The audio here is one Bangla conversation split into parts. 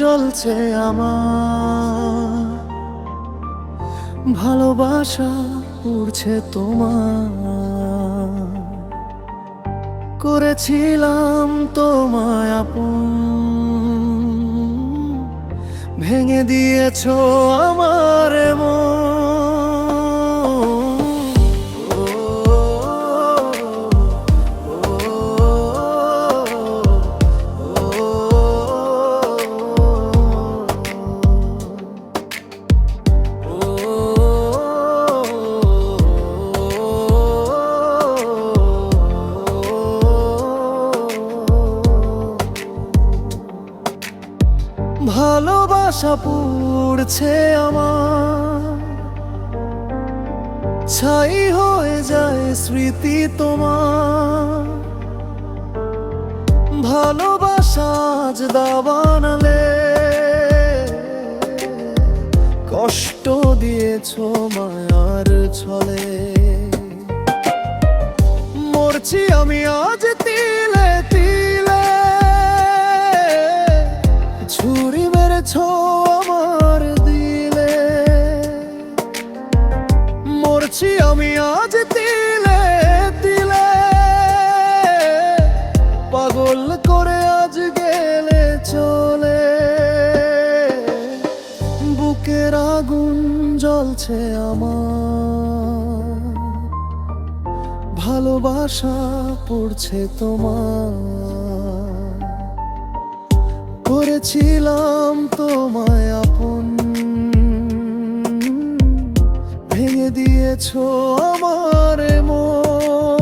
জ্বলছে আমার। ভালোবাসা উড়ছে তোমার। করেছিলাম তোমায় আপন। ভেঙে দিয়েছ আমার মন ভালোবাসা পুড়ছে আমার। ছাই হয়ে যায় স্মৃতি তোমার। ভালোবাসা আজ দাবানালে কষ্ট দিয়েছ মায়ার ছলে। মরছি আমি আজ তিলে মরছি আমি আজ তিলে তিলে। পাগল করে আজ গেলে চলে। বুকের আগুন জ্বলছে আমার। ভালোবাসা পড়ছে তোমার। করেছিলাম তোমায় আপন দিয়েছ আমার মন।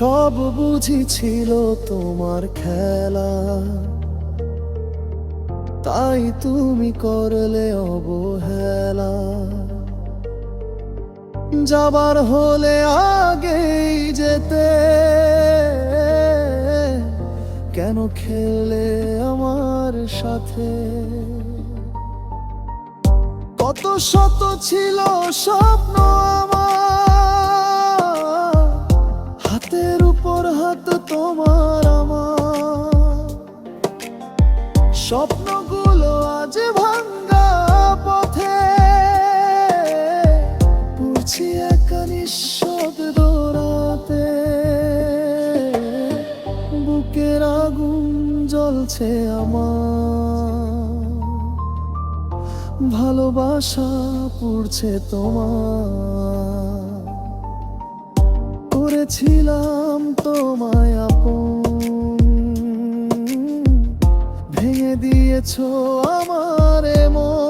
সব বুঝি ছিল তোমার খেলা। তাই তুমি করলে অবহেলা। যাবার হলে আগেই যেতে। কেন খেলে আমার সাথে? কত শত ছিল স্বপ্ন আমার স্বপ্নগুলো আজ ভাঙ্গা পথে। পড়ছি একা নিঃশব্দ রাতে। বুকের আগুন জ্বলছে আমার। ভালোবাসা পড়ছে তোমার। করেছিলাম তোমায় করেছ আমার মন